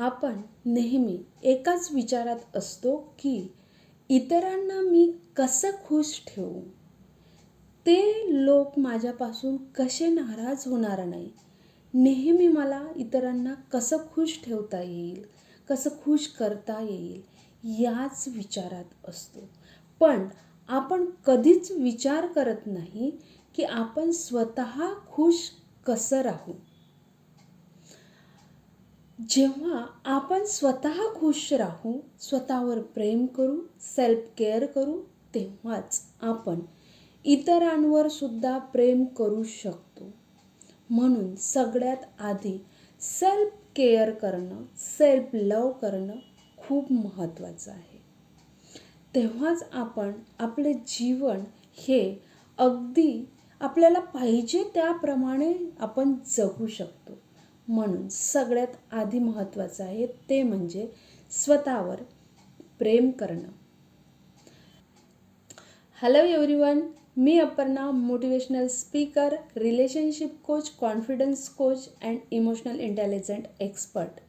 आपण नेहमी एकाच विचारात असतो की इतरांना मी कसं खुश ठेवू? ते लोक माझ्यापासून कसे नाराज होणार नाही? नेहमी मला इतरांना कसं खुश ठेवता येईल? कसं खुश करता येईल? याच विचारात असतो. पण आपण कधीच विचार करत नाही की आपण स्वतः खुश कसं राहू? जेव्हा आपण स्वतः खुश राहू स्वतःवर प्रेम करू सेल्फ केअर करू तेव्हाच आपण इतरांवर सुद्धा प्रेम करू शकतो. म्हणून सगळ्यात आधी सेल्फ केअर करणं सेल्फ लव करणं खूप महत्त्वाचं आहे. तेव्हाच आपण आपले जीवन हे अगदी आपल्याला पाहिजे त्याप्रमाणे आपण जगू शकतो. म्हणून सगळ्यात आधी महत्त्वाचं आहे ते म्हणजे स्वतःवर प्रेम करणं. Hello everyone me Aparna motivational speaker relationship coach confidence coach and emotional intelligent expert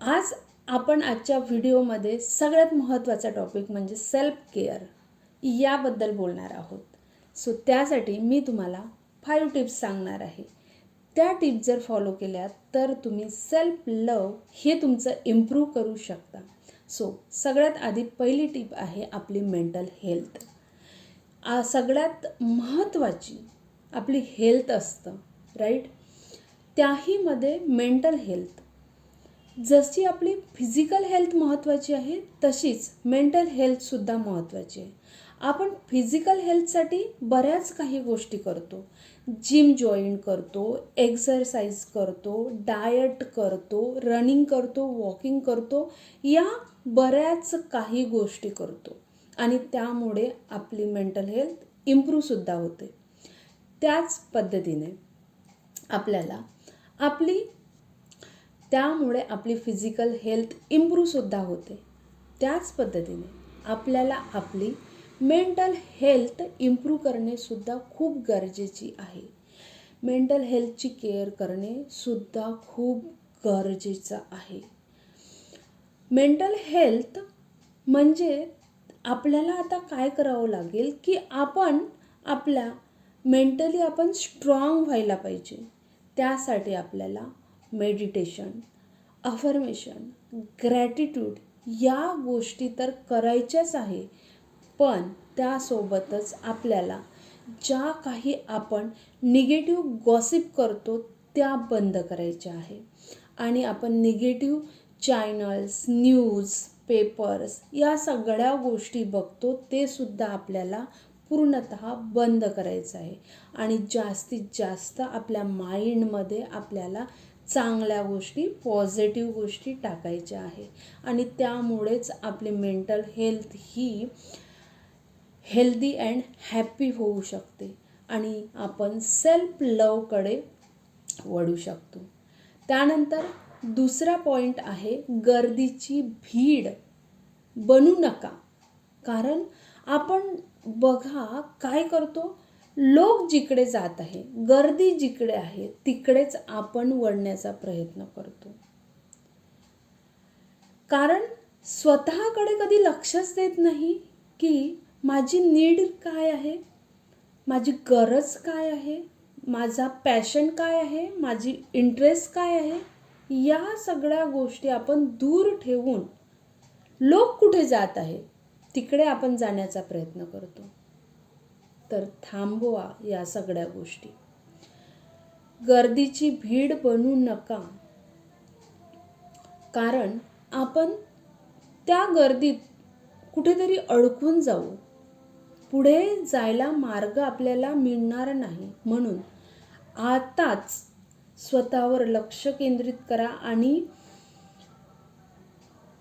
आज आपण आजच्या व्हिडिओमध्ये सगळ्यात महत्त्वाचा टॉपिक म्हणजे सेल्फ केअर याबद्दल बोलणार आहोत. सो त्यासाठी मी तुम्हाला फाईव्ह टिप्स सांगणार आहे. त्या टिप्स जर फॉलो केल्या तर तुम्ही सेल्फ लव हे तुमचं इम्प्रूव्ह करू शकता. सो सगळ्यात आधी पहिली टीप आहे आपली मेंटल हेल्थ सगळ्यात महत्त्वाची आपली हेल्थ असतं राईट त्याहीमध्ये मेंटल हेल्थ जशी आपली फिजिकल हेल्थ महत्त्वाची आहे तशीच मेंटल हेल्थसुद्धा महत्त्वाची आहे. आपण फिजिकल हेल्थसाठी बऱ्याच काही गोष्टी करतो. जिम जॉईन करतो एक्सरसाइज करतो डायट करतो रनिंग करतो वॉकिंग करतो या बऱ्याच काही गोष्टी करतो. आणि त्यामुळे आपली मेंटल हेल्थ इम्प्रूव्हसुद्धा होते. त्याच पद्धतीने आपल्याला आपली त्यामुळे आपली फिजिकल हेल्थ इम्प्रूव्हसुद्धा होते. त्याच पद्धतीने आपल्याला आपली मेंटल हेल्थ इम्प्रूव्ह करणेसुद्धा खूप गरजेची आहे. मेंटल हेल्थची केअर करणेसुद्धा खूप गरजेचं आहे. मेंटल हेल्थ म्हणजे आपल्याला आता काय करावं लागेल की आपण आपल्या मेंटली आपण स्ट्रॉंग व्हायला पाहिजे. त्यासाठी आपल्याला मेडिटेशन अफर्मेशन ग्रॅटिट्यूड या गोष्टी तर करायच्याच आहे. पण त्यासोबतच आपल्याला ज्या काही आपण निगेटिव्ह गॉसिप करतो त्या बंद करायच्या आहे. आणि आपण निगेटिव्ह चॅनल्स न्यूज पेपर्स या सगळ्या गोष्टी बघतो ते सुद्धा आपल्याला पूर्णत बंद करायचं आहे. आणि जास्तीत जास्त आपल्या माइंडमध्ये आपल्याला चांगल्या गोष्टी पॉझिटिव्ह गोष्टी टाकायच्या आहे. आणि त्यामुळेच आपली मेंटल हेल्थ ही हेल्दी अँड हॅप्पी होऊ शकते आणि आपण सेल्फ लवकडे वळू शकतो. त्यानंतर दुसरा पॉईंट आहे गर्दीची भीड. बनू नका. कारण आपण बघा काय करतो लोक जिकडे जात आहे गर्दी जिकडे आहे तिकडेच आपण वळण्याचा प्रयत्न करतो. कारण स्वतःकडे कधी लक्षच देत नाही की माझी नीड काय आहे? माझी गरज काय आहे? माझा पॅशन काय आहे? माझी इंटरेस्ट काय आहे? या सगळ्या गोष्टी आपण दूर ठेवून लोक कुठे जात आहे तिकडे आपण जाण्याचा प्रयत्न करतो. तर थांबवा या सगळ्या गोष्टी. गर्दीची भीड बनू नका. कारण आपण त्या गर्दीत कुठेतरी अडकून जाऊ. पुढे जायला मार्ग आपल्याला मिळणार नाही. म्हणून आताच स्वतःवर लक्ष केंद्रित करा आणि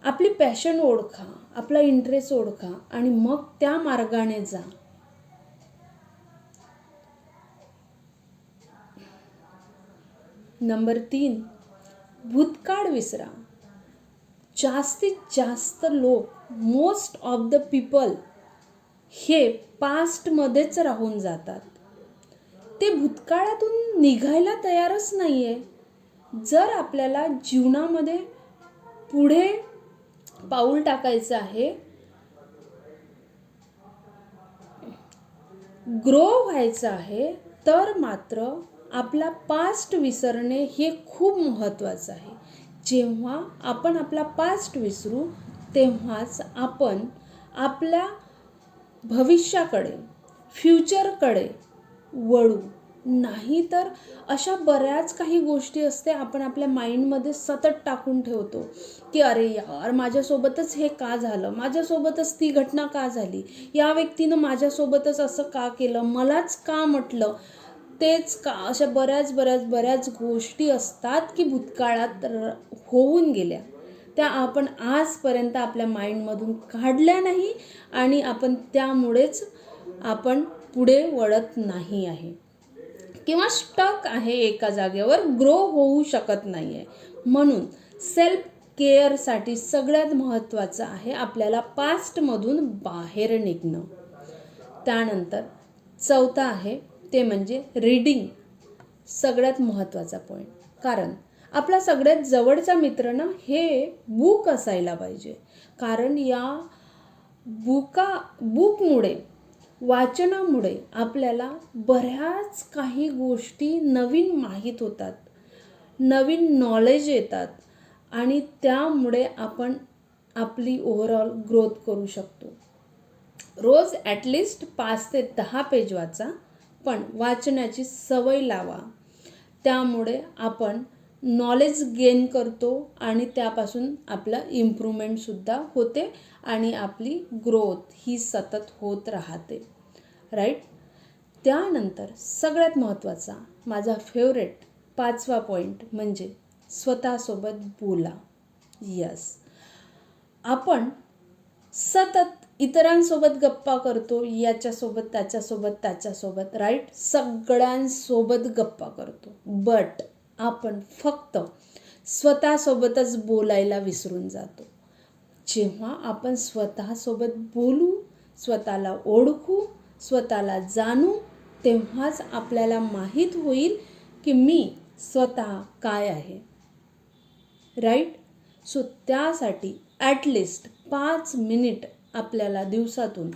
आपली पॅशन ओळखा आपला इंटरेस्ट ओळखा आणि मग त्या मार्गाने जा. नंबर तीन भूतकाळ विसरा. जास्तीत जास्त लोक मोस्ट ऑफ द पीपल हे पास्टमध्येच राहून जातात. ते भूतकाळातून निघायला तयारच नाही आहे जर आपल्याला जीवनामध्ये पुढे पाऊल टाकायचं आहे ग्रो व्हायचं आहे तर मात्र आपला पास्ट विसरणे हे खूप महत्त्वाचं आहे. जेव्हा आपण आपला पास्ट विसरू तेव्हाच आपण आपल्या भविष्याकडे फ्युचरकडे वळू. नाही तर अशा बऱ्याच काही गोष्टी असते आपण आपल्या माइंडमध्ये सतत टाकून ठेवतो की अरे यार माझ्यासोबतच हे का झालं? माझ्यासोबतच ती घटना का झाली? या व्यक्तीनं माझ्यासोबतच असं का केलं? मलाच का म्हटलं? तेच का अशा बऱ्याच बऱ्याच बऱ्याच गोष्टी असतात की भूतकाळात होऊन गेल्या. त्या आपण आजपर्यंत आपल्या माइंडमधून काढल्या नाही आणि आपण त्यामुळेच आपण पुढे वळत नाही आहे. किंवा स्टक आहे एका जागेवर ग्रो होऊ शकत नाही आहे म्हणून सेल्फ केअरसाठी सगळ्यात महत्त्वाचं आहे आपल्याला पास्टमधून बाहेर निघणं. त्यानंतर चौथा आहे ते म्हणजे रीडिंग सगळ्यात महत्त्वाचा पॉईंट कारण आपला सगळ्यात जवळचा मित्र ना हे बुक असायला पाहिजे. कारण या बुका बुकमुळे वाचनामुळे आपल्याला बऱ्याच काही गोष्टी नवीन माहीत होतात नवीन नॉलेज येतात आणि त्यामुळे आपण आपली ओव्हरऑल ग्रोथ करू शकतो. रोज ॲटलिस्ट पाच ते दहा पेज वाचा पण वाचण्याची सवय लावा. त्यामुळे आपण नॉलेज गेन करतो आणि त्यापासून आपलं इम्प्रूव्हमेंटसुद्धा होते आणि आपली ग्रोथ ही सतत होत राहते. राईट त्यानंतर सगळ्यात महत्त्वाचा माझा फेवरेट पाचवा पॉईंट म्हणजे स्वतःसोबत बोला. यस आपण सतत इतरांसोबत गप्पा करतो याच्यासोबत त्याच्यासोबत त्याच्यासोबत राईट सगळ्यांसोबत गप्पा करतो. बट आपण फक्त स्वतःसोबतच बोलायला विसरून जातो. जेव्हा आपण स्वतःसोबत बोलू स्वतःला ओळखू स्वतःला जाणू तेव्हाच आपल्याला माहीत होईल की मी स्वतः काय आहे. राईट सो त्यासाठी ॲटलिस्ट पाच मिनिट आपल्याला दिवसातून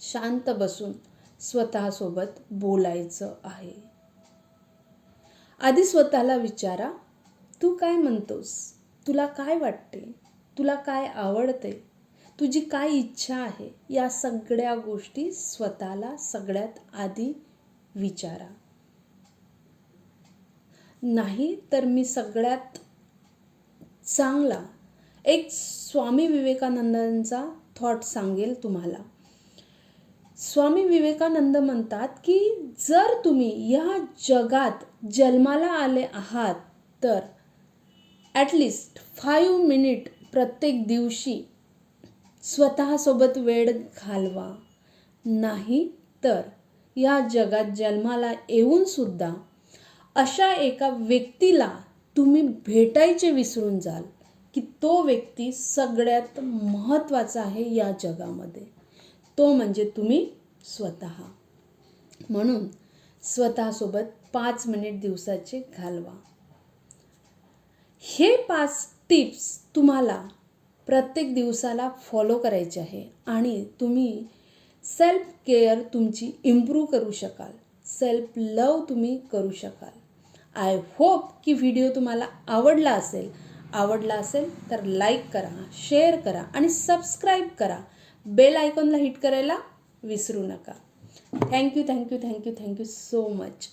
शांत बसून स्वतःसोबत बोलायचं आहे. आधी स्वतःला विचारा तू काय म्हणतोस? तुला काय वाटते? तुला काय आवडते? तुझी काय इच्छा आहे? या सगळ्या गोष्टी स्वतःला सगळ्यात आधी विचारा. नाही तर मी सगळ्यात चांगला एक स्वामी विवेकानंदांचा थॉट सांगेल तुम्हाला. स्वामी विवेकानंद म्हणतात की जर तुम्ही या जगात जन्माला आले आहात तर ॲटलिस्ट फाईव्ह मिनिट प्रत्येक दिवशी स्वतःसोबत वेळ घालवा. नाही तर या जगात जन्माला येऊनसुद्धा अशा एका व्यक्तीला तुम्ही भेटायचे विसरून जाल की तो व्यक्ती सगळ्यात महत्त्वाचा आहे या जगामध्ये. तो म्हणजे तुम्ही स्वतः. म्हणून स्वतःसोबत पाच मिनिट दिवसाचे घालवा. हे पाच टिप्स तुम्हाला प्रत्येक दिवसाला फॉलो करायचे आहे आणि तुम्ही सेल्फ केअर तुमची इम्प्रूव्ह करू शकाल. सेल्फ लव तुम्ही करू शकाल. आय होप की व्हिडिओ तुम्हाला आवडला असेल. आवडला असेल तर लाईक करा शेअर करा आणि सबस्क्राईब करा. बेल आयकॉनला हिट करायला विसरू नका. Thank you thank you thank you thank you so much